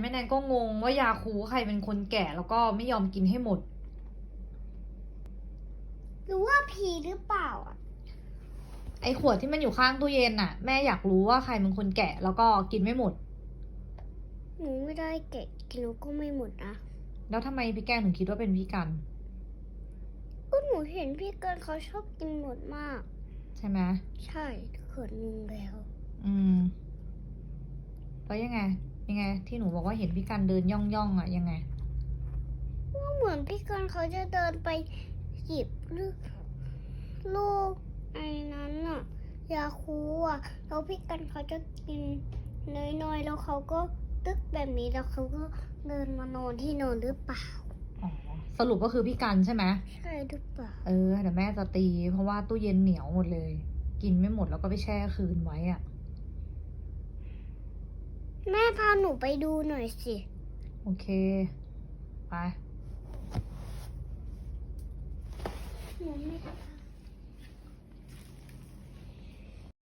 แม่แนนก็งงว่ายาคูใครเป็นคนแก่แล้วก็ไม่ยอมกินให้หมด หรือว่าผีหรือเปล่าอะไอ้ขวดที่มันอยู่ข้างตู้เย็นน่ะ แม่อยากรู้ว่าใครเป็นคนแกะแล้วก็กินไม่หมด หนูไม่ได้เก็บกินแล้วก็ไม่หมดนะแล้วทำไมพี่แก้งถึงคิดว่าเป็นพี่กันก็หนูเห็นพี่เกินเขาชอบกินหมดมาก ใช่ไหมใช่เขินนึงแล้ว อืมแล้วยังไง ยังไง ที่หนูบอกว่าเห็นพี่กันเดินย่องย่องๆอะยังไงก็เหมือนพี่เกินเขาจะเดินไปหยิบลูกลูกไอ้นั้นน่ะยาคูอะแล้วพี่กันเขาจะกินน้อยๆแล้วเขาก็ตึกแบบนี้แล้วเขาก็เดินมานอนที่นอนหรือเปล่าอ๋อสรุปก็คือพี่กันใช่ไหมใช่หรือเปล่าเออเดี๋ยวแม่จะตี เพราะว่าตู้เย็นเหนียวหมดเลย กินไม่หมดแล้วก็ไปแช่คืนไว้อะ แม่พาหนูไปดูหน่อยสิ โอเค ไป หนูไม่